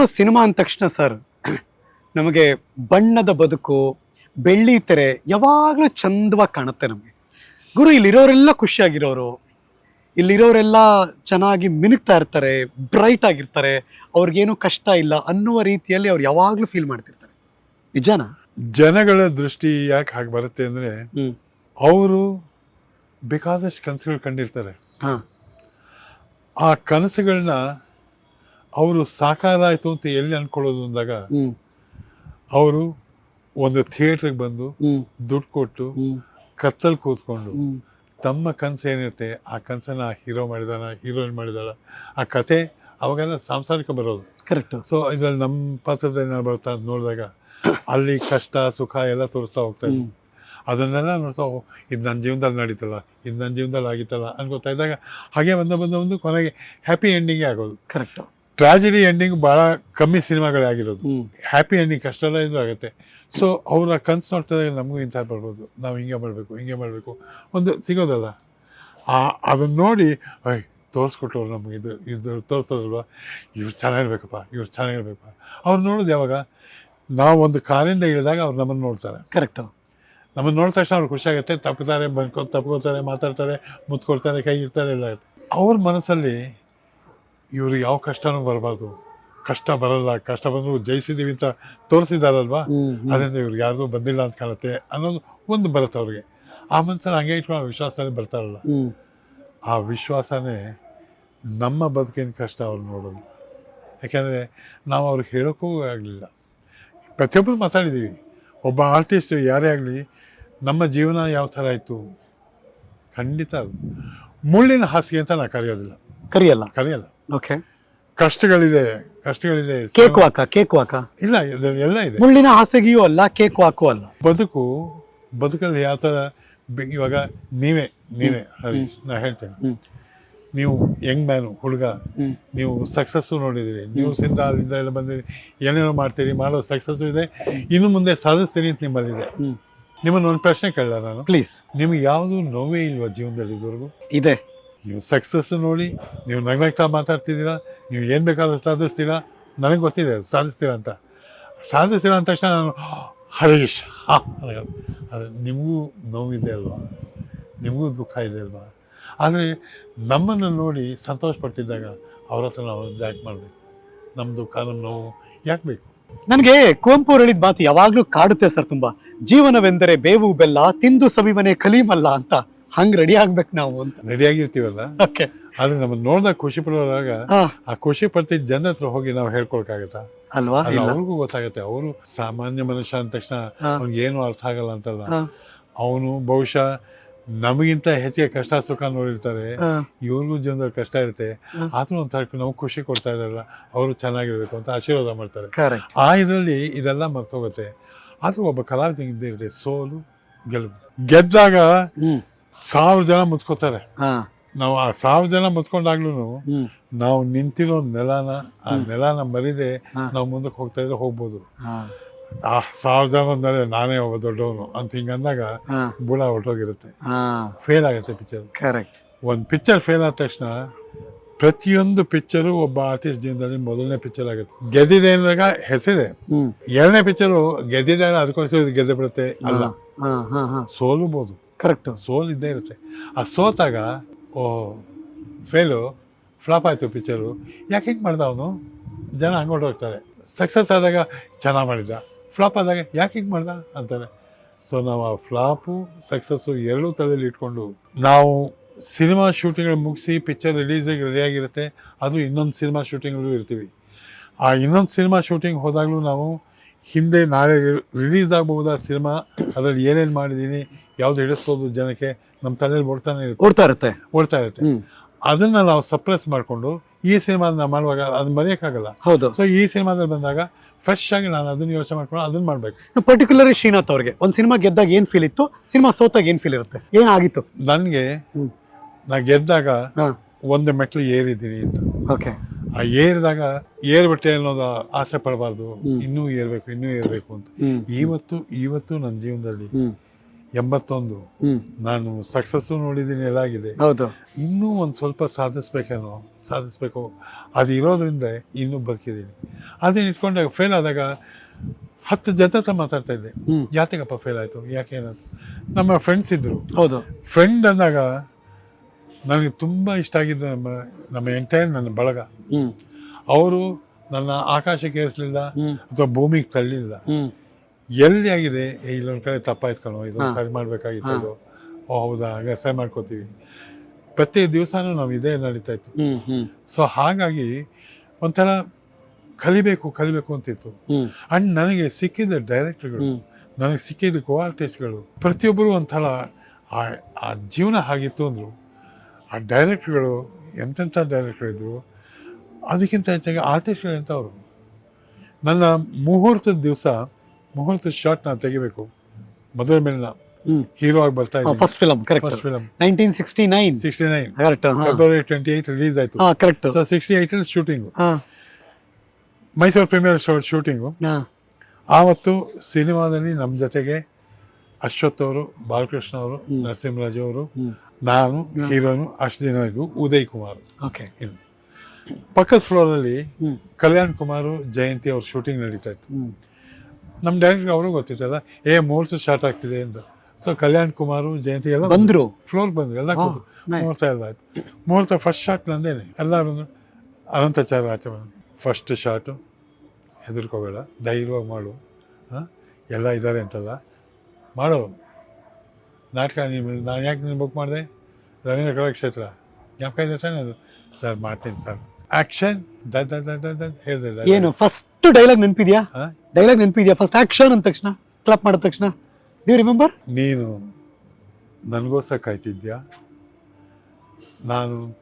ಏನೋ ಸಿನಿಮಾ ಅಂದ ತಕ್ಷಣ ಸರ್ ನಮಗೆ ಬಣ್ಣದ ಬದುಕು ಬೆಳ್ಳಿ ತೆರೆ ಯಾವಾಗಲೂ ಚಂದವಾಗಿ ಕಾಣುತ್ತೆ ನಮಗೆ. ಗುರು ಇಲ್ಲಿರೋರೆಲ್ಲ ಖುಷಿಯಾಗಿರೋರು. ಇಲ್ಲಿರೋರೆಲ್ಲ ಚೆನ್ನಾಗಿ ಮಿನುಗ್ತಾ ಇರ್ತಾರೆ ಬ್ರೈಟ್ ಆಗಿರ್ತಾರೆ ಅವ್ರಿಗೇನು ಕಷ್ಟ ಇಲ್ಲ ಅನ್ನುವ ರೀತಿಯಲ್ಲಿ ಅವ್ರು ಯಾವಾಗಲೂ ಫೀಲ್ ಮಾಡ್ತಿರ್ತಾರೆ. ನಿಜಾನ? ಜನಗಳ ದೃಷ್ಟಿ ಯಾಕೆ ಹಾಗೆ ಬರುತ್ತೆ ಅಂದರೆ ಅವರು ಬೇಕಾದಷ್ಟು ಕನಸುಗಳು ಕಂಡಿರ್ತಾರೆ. ಹಾಂ. ಆ ಕನಸುಗಳನ್ನ ಅವರು ಸಾಕಾರ ಆಯಿತು ಅಂತ ಎಲ್ಲಿ ಅನ್ಕೊಳ್ಳೋದು ಅಂದಾಗ ಅವರು ಒಂದು ಥಿಯೇಟ್ರಿಗೆ ಬಂದು ದುಡ್ಡು ಕೊಟ್ಟು ಕತ್ತಲ್ಲಿ ಕೂತ್ಕೊಂಡು ತಮ್ಮ ಕನಸು ಏನಿರುತ್ತೆ ಆ ಕನಸನ್ನ ಹೀರೋ ಮಾಡಿದಾನ ಹೀರೋಯಿನ್ ಮಾಡಿದಾಳ ಆ ಕತೆ ಅವಾಗೆಲ್ಲ ಸಾಂಸಾರಿಕ ಬರೋದು. ಕರೆಕ್ಟ್ ಸೊ ಇದ್ರಲ್ಲಿ ನಮ್ಮ ಪಾತ್ರದಲ್ಲಿ ಏನಾದ್ರು ಬರ್ತಾ ಅಂತ ನೋಡಿದಾಗ ಅಲ್ಲಿ ಕಷ್ಟ ಸುಖ ಎಲ್ಲ ತೋರಿಸ್ತಾ ಹೋಗ್ತಾ ಇದ್ವಿ. ಅದನ್ನೆಲ್ಲ ನೋಡ್ತಾ ಇದು ನನ್ನ ಜೀವನದಲ್ಲಿ ನಡೀತಲ್ಲ ಇದು ನನ್ನ ಜೀವನದಲ್ಲಿ ಆಗಿತ್ತಲ್ಲ ಅನ್ಕೋತಾ ಇದ್ದಾಗ ಹಾಗೆ ಬಂದ ಬಂದ ಒಂದು ಕೊನೆಗೆ ಹ್ಯಾಪಿ ಎಂಡಿಂಗೇ ಆಗೋದು. ಕರೆಕ್ಟ್ ಟ್ರಾಜಿಡಿ ಎಂಡಿಂಗ್ ಭಾಳ ಕಮ್ಮಿ ಸಿನಿಮಾಗಳೇ ಆಗಿರೋದು. ಹ್ಯಾಪಿ ಎಂಡಿಂಗ್ ಕಷ್ಟೆಲ್ಲ ಇದ್ರೂ ಆಗುತ್ತೆ. ಸೊ ಅವರ ಕನ್ಸು ನೋಡ್ತಾ ನಮಗೂ ಇಂಥ ಬರ್ಬೋದು. ನಾವು ಹಿಂಗೆ ಮಾಡಬೇಕು ಹಿಂಗೆ ಮಾಡಬೇಕು. ಒಂದು ಸಿಗೋದಲ್ಲ. ಆ ಅದನ್ನು ನೋಡಿ ಅಯ್ ತೋರಿಸ್ಕೊಟ್ರು ನಮ್ಗೆ ಇದು ಇದು ತೋರಿಸೋದಲ್ವ? ಇವ್ರು ಚೆನ್ನಾಗಿರ್ಬೇಕಪ್ಪ ಇವ್ರು ಚೆನ್ನಾಗಿರ್ಬೇಕಪ್ಪ. ಅವ್ರು ನೋಡೋದು ಯಾವಾಗ? ನಾವು ಒಂದು ಕಾರಿಂದ ಇಳಿದಾಗ ಅವ್ರು ನಮ್ಮನ್ನು ನೋಡ್ತಾರೆ. ಕರೆಕ್ಟ್ ನಮ್ಮನ್ನು ನೋಡಿದ ತಕ್ಷಣ ಅವ್ರು ಖುಷಿಯಾಗುತ್ತೆ. ತಪ್ಪುತ್ತಾರೆ ಬಂದ್ಕೊ ತಪ್ಕೋತಾರೆ ಮಾತಾಡ್ತಾರೆ ಮುತ್ಕೊಳ್ತಾರೆ ಕೈ ಇಡ್ತಾರೆ ಎಲ್ಲ ಅವ್ರ ಮನಸ್ಸಲ್ಲಿ ಇವರು ಯಾವ ಕಷ್ಟನೂ ಬರಬಾರ್ದು. ಕಷ್ಟ ಬರಲ್ಲ. ಕಷ್ಟ ಬಂದರೂ ಜಯಿಸಿದ್ದೀವಿ ಅಂತ ತೋರಿಸಿದಾರಲ್ವಾ. ಅದರಿಂದ ಇವ್ರಿಗೆ ಯಾರ್ದು ಬಂದಿಲ್ಲ ಅಂತ ಕಾಣುತ್ತೆ ಅನ್ನೋದು ಒಂದು ಬರುತ್ತೆ ಅವ್ರಿಗೆ. ಆ ಮನಸ್ಸಲ್ಲಿ ಹಂಗೆ ಇಟ್ಕೊಂಡು ವಿಶ್ವಾಸನೇ ಬರ್ತಾರಲ್ಲ ಆ ವಿಶ್ವಾಸನೇ ನಮ್ಮ ಬದುಕಿನ ಕಷ್ಟ ಅವ್ರು ನೋಡೋದು. ಯಾಕೆಂದರೆ ನಾವು ಅವ್ರಿಗೆ ಹೇಳೋಕ್ಕೂ ಆಗಲಿಲ್ಲ. ಪ್ರತಿಯೊಬ್ಬರು ಮಾತಾಡಿದ್ದೀವಿ ಒಬ್ಬ ಆರ್ಟಿಸ್ಟ್ ಯಾರೇ ಆಗಲಿ ನಮ್ಮ ಜೀವನ ಯಾವ ಥರ ಇತ್ತು? ಖಂಡಿತ ಅದು. ಮುಳ್ಳಿನ ಹಾಸಿಗೆ ಅಂತ ನಾನು ಕರೆಯೋದಿಲ್ಲ. ಕರಿಯಲ್ಲ. ಕರೆಯಲ್ಲ. ಓಕೆ ಕಷ್ಟಗಳಿದೆ ಕಷ್ಟಗಳಿದೆ. ಕೇಕ್ ವಾಕ ಕೇಕ್ ವಾಕ ಇಲ್ಲ ಇದು ಎಲ್ಲ ಇದೆ. ಮುಳ್ಳಿನ ಹಾಸಿಗೆಯೂ ಅಲ್ಲ ಕೇಕ್ ವಾಕು ಅಲ್ಲ. ಬದುಕು ಬದುಕಲ್ಲಿ ಯಾವ ಥರ ಬೆ- ಇವಾಗ ನೀವೇ ನೀವೇ ಹರೀಶ್ ನಾ ಹೇಳ್ತೇನೆ. ಹ್ಮ್. ನೀವು ಯಂಗ್ ಮ್ಯಾನು ಹುಡುಗ ಹ್ಮ್. ನೀವು ಸಕ್ಸಸ್ಸು ನೋಡಿದಿರಿ ನ್ಯೂಸಿಂದ ಅಲ್ಲಿಂದ ಎಲ್ಲ ಬಂದಿರಿ. ಏನೇನೋ ಮಾಡ್ತೀರಿ ಮಾಡೋ ಸಕ್ಸಸ್ಸು ಇದೆ. ಇನ್ನು ಮುಂದೆ ಸಾಧಿಸ್ತೀನಿ ಅಂತ ನಿಮ್ಮಲ್ಲಿದೆ ಇದೆ. ನಿಮ್ಮನ್ನು ಒಂದು ಪ್ರಶ್ನೆ ಕೇಳಲ್ಲ ನಾನು. ಪ್ಲೀಸ್ ನಿಮ್ಗೆ ಯಾವುದು ನೋವೇ ಇಲ್ವಾ ಜೀವನದಲ್ಲಿ ಇದುವರೆಗೂ? ಇದೆ. ನೀವು ಸಕ್ಸಸ್ ನೋಡಿ, ನೀವು ನಗ್ನಗ್ತಾ ಮಾತಾಡ್ತಿದ್ದೀರಾ, ನೀವು ಏನು ಬೇಕಾದ್ರೂ ಸಾಧಿಸ್ತೀರಾ, ನನಗೆ ಗೊತ್ತಿದೆ ಸಾಧಿಸ್ತೀರಾ ಅಂತ. ಸಾಧಿಸ್ತೀರಾ ಅಂದ ತಕ್ಷಣ ನಾನು, ಹರೀಶ್ ಅದು. ನಿಮಗೂ ನೋವಿದೆ ಅಲ್ವಾ? ನಿಮಗೂ ದುಃಖ ಇದೆ ಅಲ್ವಾ? ಆದರೆ ನಮ್ಮನ್ನು ನೋಡಿ ಸಂತೋಷ ಪಡ್ತಿದ್ದಾಗ ಅವ್ರ ಹತ್ರ ನಾವು ಯಾಕೆ ಮಾಡಬೇಕು. ನಮ್ಮ ದುಃಖ ನಮ್ಮ ನೋವು ಯಾಕೆ ಬೇಕು? ನನಗೆ ಕುವೆಂಪು ಹೇಳಿದ ಮಾತು ಯಾವಾಗಲೂ ಕಾಡುತ್ತೆ ಸರ್ ತುಂಬ. ಜೀವನವೆಂದರೆ ಬೇವು ಬೆಲ್ಲ, ತಿಂದು ಸವಿವನೆ ಕಲೀಮಲ್ಲ ಅಂತ. ಹಂಗ್ ರೆಡಿ ಆಗ್ಬೇಕು ನಾವು ಅಂತ. ರೆಡಿಯಾಗಿರ್ತೀವಲ್ಲ ಓಕೆ ಆದರೆ ನೋಡ್ದಾಗ ನೋಡಿದಾಗ ಖುಷಿ ಪಡುವಾಗ ಹಾ. ಆ ಖುಷಿ ಪಡ್ತಿದ್ದ ಜನ ಹತ್ರ ಹೋಗಿ ನಾವು ಹೇಳ್ಕೊಳಕ್ಕಾಗತ್ತಾ ಅಲ್ವಾ? ಅಲ್ಲ ಇಲ್ಲ. ಅವ್ರಿಗೂ ಗೊತ್ತಾಗತ್ತೆ. ಅವರು ಸಾಮಾನ್ಯ ಮನುಷ್ಯ ಅಂದ ತಕ್ಷಣ ಹಾ. ಅವ್ನಿಗೆ ಏನು ಅರ್ಥ ಆಗಲ್ಲ ಅಂತಲ್ಲ. ಹಾ. ಅವನು ಬಹುಶಃ ನಮಗಿಂತ ಹೆಚ್ಚಿಗೆ ಕಷ್ಟ ಸುಖ ನೋಡಿರ್ತಾರೆ. ಹಾ, ಇವ್ರಿಗೂ ಜೀವನದಲ್ಲಿ ಕಷ್ಟ ಇರುತ್ತೆ. ಹಾ. ಆದ್ರೂ ನಮಗೆ ಖುಷಿ ಕೊಡ್ತಾ ಇದಾರಲ್ಲ ಅವರು ಚೆನ್ನಾಗಿರ್ಬೇಕು ಅಂತ ಆಶೀರ್ವಾದ ಮಾಡ್ತಾರೆ. ಕರೆಕ್ಟ್ ಆ ಇದರಲ್ಲಿ ಇದೆಲ್ಲ ಮರ್ತೋಗುತ್ತೆ. ಆದ್ರೂ ಒಬ್ಬ ಕಲಾವಿದ ಇರುತ್ತೆ ಸೋಲು ಗೆಲುವು. ಗೆದ್ದಾಗ ಹ್ಮ್. ಸಾವಿರ ಜನ ಮುತ್ಕೋತಾರೆ ಹಾ. ನಾವು ಆ ಸಾವಿರ ಜನ ಮುತ್ಕೊಂಡಾಗ್ಲೂ ನಾವು ನಿಂತಿರೋ ನೆಲನ ಆ ನೆಲನ ಮರಿದೆ ನಾವು ಮುಂದಕ್ಕೆ ಹೋಗ್ತಾ ಇದ್ರೆ ಹೋಗ್ಬೋದು. ಆ ಸಾವಿರ ಜನ ಮೇಲೆ ನಾನೇ ಒಬ್ಬ ದೊಡ್ಡವನು ಅಂತ ಹಿಂಗೆ ಅಂದಾಗ ಹಾ. ಬುಡ ಹೊರಟೋಗಿರುತ್ತೆ. ಹಾ. ಫೇಲ್ ಆಗುತ್ತೆ ಪಿಕ್ಚರ್ ಕರೆಕ್ಟ್ ಒಂದು ಪಿಕ್ಚರ್ ಫೇಲ್ ಆದ ತಕ್ಷಣ ಪ್ರತಿಯೊಂದು ಪಿಕ್ಚರು ಒಬ್ಬ ಆರ್ಟಿಸ್ಟ್ ಜೀವನದಲ್ಲಿ ಮೊದಲನೇ ಪಿಕ್ಚರ್ ಆಗುತ್ತೆ. ಗೆದ್ದಿದೆ ಅಂದಾಗ ಹೆಸರಿದೆ. ಎರಡನೇ ಪಿಕ್ಚರು ಗೆದ್ದಿದೆ ಅದಕ್ಕೋಸ್ಕರ ಗೆದ್ದೆ ಬಿಡುತ್ತೆ? ಅಲ್ಲ. ಸೋಲುಬೋದು. ಕರೆಕ್ಟ್ ಸೋಲ್ ಇದ್ದೇ ಇರುತ್ತೆ. ಆ ಸೋತಾಗ, ಓ, ಫೇಲು, ಫ್ಲಾಪ್ ಆಯಿತು ಪಿಕ್ಚರು. ಯಾಕೆ ಹಿಂಗೆ ಮಾಡ್ದ ಅವನು? ಜನ ಹಂಗೆ ಹೋಗ್ತಾರೆ. ಸಕ್ಸಸ್ ಆದಾಗ ಚೆನ್ನಾಗಿ ಮಾಡಿದ್ದ. ಫ್ಲಾಪ್ ಆದಾಗ ಯಾಕೆ ಹಿಂಗೆ ಮಾಡ್ದ ಅಂತಾರೆ. ಸೊ ನಾವು ಆ ಫ್ಲಾಪು ಸಕ್ಸಸ್ಸು ಎರಡೂ ತಲೆಯಲ್ಲಿ ಇಟ್ಕೊಂಡು ನಾವು ಸಿನಿಮಾ ಶೂಟಿಂಗ್ಗಳು ಮುಗಿಸಿ ಪಿಕ್ಚರ್ ರಿಲೀಸಿಗೆ ರೆಡಿಯಾಗಿರುತ್ತೆ ಅದು ಇನ್ನೊಂದು ಸಿನಿಮಾ ಶೂಟಿಂಗ್ಗಳು ಇರ್ತೀವಿ. ಆ ಇನ್ನೊಂದು ಸಿನಿಮಾ ಶೂಟಿಂಗ್ ಹೋದಾಗಲೂ ನಾವು ಹಿಂದೆ ನಾಳೆ ರಿಲೀಸ್ ಆಗಬಹುದಾದ ಸಿನಿಮಾ, ಅದರಲ್ಲಿ ಏನೇನು ಮಾಡಿದ್ದೀನಿ ಯಾವ್ದು ಹಿಡಿಸ್ಬೋದು ಜನಕ್ಕೆ ನಮ್ಮ ತಲೆಯಲ್ಲಿ ಓಡ್ತಾನೆ ಇರುತ್ತೆ. ಓಡ್ತಾ ಇರುತ್ತೆ. ಓಡ್ತಾ ಇರುತ್ತೆ. ಅದನ್ನ ನಾವು ಸಪ್ರೆಸ್ ಮಾಡಿಕೊಂಡು ಈ ಸಿನಿಮಾನ ಮಾಡುವಾಗ ಅದನ್ನ ಮರೆಯೋಕ್ಕಾಗಲ್ಲ. ಹೌದು. ಸೊ ಈ ಸಿನಿಮಾದಲ್ಲಿ ಬಂದಾಗ ಫ್ರೆಶ್ ಆಗಿ ನಾನು ಅದನ್ನ ಯೋಚನೆ ಮಾಡ್ಕೊಂಡು ಅದನ್ನ ಮಾಡ್ಬೇಕು. ಪರ್ಟಿಕ್ಯುಲರ್ ಶ್ರೀನಾಥ್ ಅವ್ರಿಗೆ. ಒಂದು ಸಿನಿಮಾ ಗೆದ್ದಾಗ ಏನ್ ಫೀಲ್ ಇತ್ತು? ಸಿನಿಮಾ ಸೋತಾಗ ಏನ್ ಫೀಲ್ ಇರುತ್ತೆ? ಏನಾಗಿತ್ತು ನನಗೆ. ನಾ ಗೆದ್ದಾಗ ಒಂದು ಮೆಟ್ಲು ಏರಿದ್ದೀನಿ ಅಂತ. ಓಕೆ ಆ ಏರಿದಾಗ ಏರ್ಬಿಟ್ಟೆ ಅನ್ನೋದು ಆಸೆ ಪಡಬಾರ್ದು. ಇನ್ನೂ ಏರ್ಬೇಕು ಇನ್ನೂ ಏರ್ಬೇಕು ಅಂತ. ಇವತ್ತು ಇವತ್ತು ನನ್ನ ಜೀವನದಲ್ಲಿ ಎಂಬತ್ತೊಂದು. ನಾನು ಸಕ್ಸಸ್ಸು ನೋಡಿದ್ದೀನಿ ಎಲ್ಲ ಆಗಿದೆ ಹೌದು. ಇನ್ನೂ ಒಂದು ಸ್ವಲ್ಪ ಸಾಧಿಸ್ಬೇಕೇನೋ ಸಾಧಿಸ್ಬೇಕು. ಅದು ಇರೋದ್ರಿಂದ ಇನ್ನೂ ಬದುಕಿದ್ದೀನಿ. ಅದನ್ನ ಇಟ್ಕೊಂಡಾಗ ಫೇಲ್ ಆದಾಗ ಹತ್ತು ಜನ ಹತ್ರ ಮಾತಾಡ್ತಾ ಇದ್ದೆ. ಯಾತಕಪ್ಪ ಫೇಲ್ ಆಯಿತು? ಯಾಕೆ ಏನಾಯ್ತು ನಮ್ಮ ಫ್ರೆಂಡ್ಸ್ ಇದ್ದರು ಹೌದು. ಫ್ರೆಂಡ್ ಅಂದಾಗ ನನಗೆ ತುಂಬ ಇಷ್ಟ ಆಗಿದ್ದು ನಮ್ಮ ನಮ್ಮ ಎಂಟೈರ್ ನನ್ನ ಬಳಗ. ಅವರು ನನ್ನ ಆಕಾಶಕ್ಕೆ ಏರಿಸಲಿಲ್ಲ ಅಥವಾ ಭೂಮಿಗೆ ತಳ್ಳಿಲ್ಲ. ಎಲ್ಲಿ ಆಗಿದೆ ಇಲ್ಲೊಂದು ಇಲ್ಲೊಂದ್ ಕಡೆ ತಪ್ಪಾಯ್ತು ಕಣೋ ಇದು ಸರಿ ಮಾಡ್ಬೇಕಾಗಿತ್ತು ಇದು. ಓ ಹೌದಾ ಹಾಗೆ ಸರಿ ಮಾಡ್ಕೋತೀವಿ. ಪ್ರತಿ ದಿವಸನೂ ನಾವು ಇದೇ ನಡೀತಾ ಇತ್ತು. ಸೊ ಹಾಗಾಗಿ ಒಂಥರ ಕಲಿಬೇಕು ಕಲಿಬೇಕು ಅಂತಿತ್ತು. ಅಂಡ್ ನನಗೆ ಸಿಕ್ಕಿದ ಡೈರೆಕ್ಟರ್ಗಳು ನನಗೆ ಸಿಕ್ಕಿದ ಕೋ ಆರ್ಟಿಸ್ಟ್ಗಳು ಪ್ರತಿಯೊಬ್ಬರು ಒಂಥರ ಆ ಆ ಜೀವನ ಹಾಗಿತ್ತು ಅಂದರು. ಆ ಡೈರೆಕ್ಟ್ರುಗಳು ಎಂತೆಂಥ ಡೈರೆಕ್ಟ್ರು ಅದಕ್ಕಿಂತ ಹೆಚ್ಚಾಗಿ ಆರ್ಟಿಸ್ಟ್ಗಳು ಎಂಥವ್ರು ನನ್ನ ಮುಹೂರ್ತದ ದಿವಸ ಮುಹೂರ್ತದ ಶಾಟ್ ನಾನು ತೆಗಿಬೇಕು. ಮದುವೆ ಮೇಲಿನ ಹೀರೋ ಆಗಿ ಬರ್ತಾ ಇದ್ದೀನಿ. First film correct first film nineteen sixty nine sixty nine correct ಹಾ. ಫೆಬ್ರವರಿ ಟ್ವೆಂಟಿ ಏಯ್ಟ್ ರಿಲೀಸ್ ಆಯ್ತು. ಹಾ correct so sixty ಏಯ್ಟಲ್ಲಿ shooting Mysore premiere show shooting ಆವತ್ತು ಸಿನಿಮಾದಲ್ಲಿ ನಮ್ಮ ಜೊತೆಗೆ ಅಶ್ವಥ್ ಅವರು ಬಾಲಕೃಷ್ಣ ಅವರು ನರಸಿಂಹರಾಜ್ ಅವರು ನಾನು ಹೀರೋನು ಅಷ್ಟು ದಿನ ಇದ್ವು ಉದಯ್ ಕುಮಾರ್. ಓಕೆ. ಪಕ್ಕದ ಫ್ಲೋರಲ್ಲಿ ಕಲ್ಯಾಣ್ ಕುಮಾರ್ ಜಯಂತಿ ಅವ್ರ ಶೂಟಿಂಗ್ ನಡೀತಾ ಇತ್ತು. ನಮ್ಮ ಡೈರೆಕ್ಟರ್ ಅವರು ಗೊತ್ತಿತ್ತಲ್ಲ ಏ ಮುಹೂರ್ತ ಸ್ಟಾರ್ಟ್ ಆಗ್ತಿದೆ ಅಂತ ಸೊ ಕಲ್ಯಾಣ್ ಕುಮಾರು ಜಯಂತಿ ಎಲ್ಲ ಬಂದರು. ಫ್ಲೋರ್ ಬಂದರು ಎಲ್ಲ ಹಾ, ಕೂತು. ಮುಹೂರ್ತ ಎಲ್ಲ ಆಯ್ತು. ಮುಹೂರ್ತ ಫಸ್ಟ್ ಶಾಟ್ ನಂದೇನೆ. ಎಲ್ಲರೂ ಅನಂತಾಚಾರ ಆಚೆ ಬಂದರು. ಫಸ್ಟ್ ಶಾಟು ಹೆದರ್ಕೋಬೇಡ ಧೈರ್ಯವಾಗಿ ಮಾಡು. ಹಾಂ? ಎಲ್ಲ ಇದ್ದಾರೆ ಅಂತಲ್ಲ. ಮಾಡು. ನಾಟಕ ನೀವು ನಾನು ಯಾಕೆ ನೀನು ಬುಕ್ ಮಾಡಿದೆ? ರವೀಂದ್ರ ಕಲಾಕ್ಷೇತ್ರ ಜ್ಞಾಪಕ ಇದೆ ತಾನೇ ಅದು? ಸರ್ ಮಾಡ್ತೀನಿ ಸರ್ ದ ಏನು ಫಸ್ಟ್ ಡೈಲಾಗ್ ನೆನಪಿದ್ಯಾ? ಡೈಲಾಗ್ ನೆನಪಿದ್ಯಾ? ಫಸ್ಟ್ ಆಕ್ಷನ್ ಅಂದ ತಕ್ಷಣ? ಕ್ಲಾಪ್ ಮಾಡಿದ ತಕ್ಷಣ? ನೀವು ರಿಮೆಂಬರ್ ನೀನು ನನಗೋಸ್ಕರ ಕಾಯ್ತಿದ್ಯಾ? ನಾನು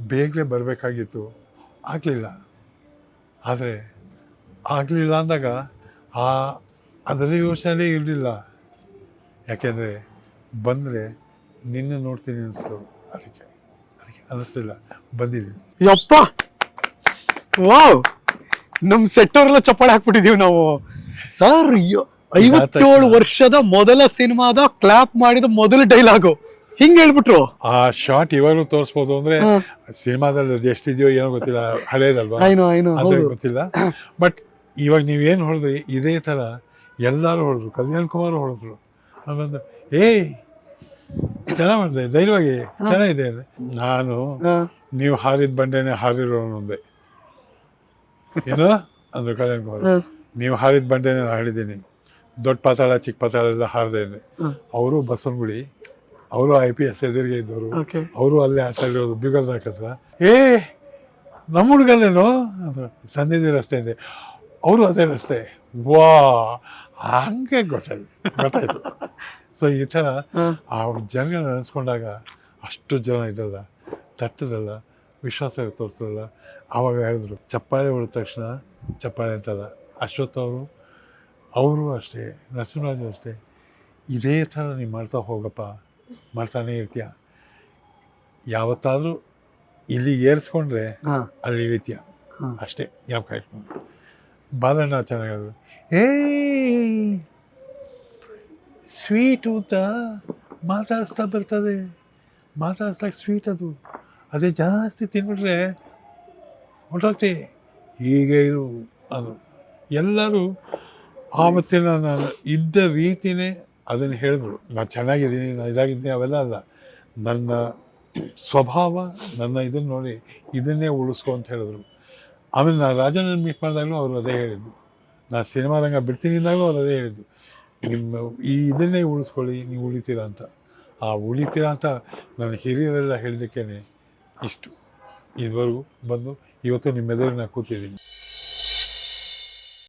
ಬೇಗನೆ ಬರಬೇಕಾಗಿತ್ತು. ಆಗಲಿಲ್ಲ. ಆದರೆ ಆಗಲಿಲ್ಲ ಅಂದಾಗ ಆ ಅದರ ಯೋಚನೆ ಇರಲಿಲ್ಲ. ಯಾಕೆಂದರೆ ಬಂದರೆ ನಿನ್ನ ನೋಡ್ತೀನಿ ಅನಿಸ್ತು. ಅದಕ್ಕೆ. ಅನ್ನಿಸ್ಲಿಲ್ಲ ಬಂದಿದ್ದೀನಿ ಯಪ್ಪ! ವಾವ್! ನಮ್ಮ ಸೆಟ್ ಅವರೆಲ್ಲ ಚಪ್ಪಾಳೆ ಹಾಕ್ಬಿಟ್ಟಿದೀವಿ ನಾವು. ಸರ್ ಐವತ್ತೇಳು ವರ್ಷದ ಮೊದಲ ಸಿನಿಮಾದ ಕ್ಲಾಪ್ ಮಾಡಿದ ಮೊದಲ ಡೈಲಾಗು. ಹಿಂಗ್ ಹೇಳ್ಬಿಟ್ರು. ಆ ಶಾರ್ಟ್ ಇವಾಗಲೂ ತೋರಿಸ್ಬೋದು ಅಂದ್ರೆ. ಸಿನಿಮಾದಲ್ಲಿ ಅದು ಎಷ್ಟಿದೆಯೋ ಏನೋ ಗೊತ್ತಿಲ್ಲ ಹಳೇದಲ್ವಾ? ಐನು ಐನು ಅದೇ ಗೊತ್ತಿಲ್ಲ. ಬಟ್ ಇವಾಗ ನೀವೇನು ಹೊಡೆದ್ರಿ ಇದೇ ಥರ ಎಲ್ಲರೂ ಹೊಡೆದ್ರು. ಕಲ್ಯಾಣ್ ಕುಮಾರ್ ಹೊಡೆದ್ರು. ಆಮೇಲೆ ಏಯ್ ಚೆನ್ನಾಗಿ ಮಾಡಿದೆ ಧೈರ್ಯವಾಗಿ ಚೆನ್ನಾಗಿದೆ ಅಂದೆ. ನಾನು ನೀವು ಹಾರಿದ ಬಂಡೆನೆ ಹಾರಿರೋನು ಅಂದೆ. ಏನೋ? ಅಂದ್ರು ಕಲ್ಯಾಣ್ ಕುಮಾರ್ ನೀವು ಹಾರಿದ ಬಂಡೆನೆ ನಾನು ಹಾಡಿದ್ದೀನಿ ದೊಡ್ಡ ಪಾತಾಳ ಚಿಕ್ಕ ಪಾತಾಳ ಎಲ್ಲ ಹಾರಿದೆ ಅಂದೆ ಅವರು ಬಸವನಗುಡಿ ಅವರು ಐ ಪಿ ಎಸ್ ಎದುರಿಗೆ ಇದ್ದವರು. ಓಕೆ. ಅವರು ಅಲ್ಲೇ ಆಟ ಇರೋದು ಬಿಗಲ್ ಹಾಕತ್ರ ಏ ನಮ್ಮ ಹುಡುಗಲ್ಲೇನು? ಅಂದ್ರು. ಸನ್ನಿಧಿ ರಸ್ತೆ ಇದೆ. ಅವರು ಅದೇ ರಸ್ತೆ. ವಾ ಹಂಗೆ ಗೊತ್ತಾಯ್ತು. ಗೊತ್ತಾಯ್ತು. ಸೊ ಈ ಥರ ಹಾ. ಆ ಜನಗಳನ್ನ ನೆನೆಸ್ಕೊಂಡಾಗ ಅಷ್ಟು ಜನ ಇದಲ್ಲ ತಟ್ಟದಲ್ಲ ವಿಶ್ವಾಸ ತೋರಿಸಲ್ಲ. ಆವಾಗ ಹೇಳಿದ್ರು ಚಪ್ಪಾಳೆ ಹೊಡೆದ ತಕ್ಷಣ ಚಪ್ಪಾಳೆ ಅಂತಲ್ಲ ಅಶ್ವಥ್ ಅವರು ಅವರು ಅಷ್ಟೇ ನರಸಿಂಹರಾಜು ಅಷ್ಟೇ ಇದೇ ಥರ ನೀವು ಮಾಡ್ತಾ ಹೋಗಪ್ಪ ಮಾಡ್ತಾನೆ ಇರ್ತೀಯ. ಯಾವತ್ತಾದರೂ ಇಲ್ಲಿ ಏರಿಸ್ಕೊಂಡ್ರೆ ಅಲ್ಲಿ ಇಳಿತೀಯ. ಅಷ್ಟೇ ಯಾವ ಕಾಯ್ಕೊಂಡು ಬಾಲಣ್ಣ ಚೆನ್ನಾಗಿ ಏ ಸ್ವೀಟ್ ಅಂತ ಮಾತಾಡಿಸ್ತಾ ಬರ್ತದೆ. ಮಾತಾಡಿಸ್ದಾಗ ಸ್ವೀಟ್ ಅದು. ಅದೇ ಜಾಸ್ತಿ ತಿನ್ಬಿಟ್ರೆ ಹೊಂಟೋಗ್ತಿ ಹೀಗೆ ಇರು ಅದು. ಎಲ್ಲರೂ ಆವತ್ತಿನ ನಾನು ಇದ್ದ ರೀತಿನೇ ಅದನ್ನು ಹೇಳಿದ್ರು. ನಾನು ಚೆನ್ನಾಗಿದ್ದೀನಿ, ನಾನು ಇದಾಗಿದ್ದೀನಿ, ಅವೆಲ್ಲ ಅಲ್ಲ. ನನ್ನ ಸ್ವಭಾವ, ನನ್ನ ಇದನ್ನು ನೋಡಿ ಇದನ್ನೇ ಉಳಿಸ್ಕೊ ಅಂತ ಹೇಳಿದ್ರು. ಆಮೇಲೆ ನಾನು ರಾಜನನ್ನು ಮೀಟ್ ಮಾಡಿದಾಗಲೂ ಅವರು ಅದೇ ಹೇಳಿದ್ದು ನಾನು ಸಿನಿಮಾ ರಂಗ ಬಿಡ್ತೀನಿ ಅಂದಾಗಲೂ ಅವ್ರು ಅದೇ ಹೇಳಿದ್ದು ನಿಮ್ಮ ಈ ಇದನ್ನೇ ಉಳಿಸ್ಕೊಳ್ಳಿ, ನೀವು ಉಳಿತೀರಾ ಅಂತ. ಆ ಉಳಿತೀರಾ ಅಂತ ನನ್ನ ಹಿರಿಯರೆಲ್ಲ ಹೇಳಲಿಕ್ಕೇನೆ ಇಷ್ಟು. ಇದುವರೆಗೂ ಬಂದು ಇವತ್ತು ನಿಮ್ಮೆದುರಿನ ಕೂತಿದ್ದೀನಿ.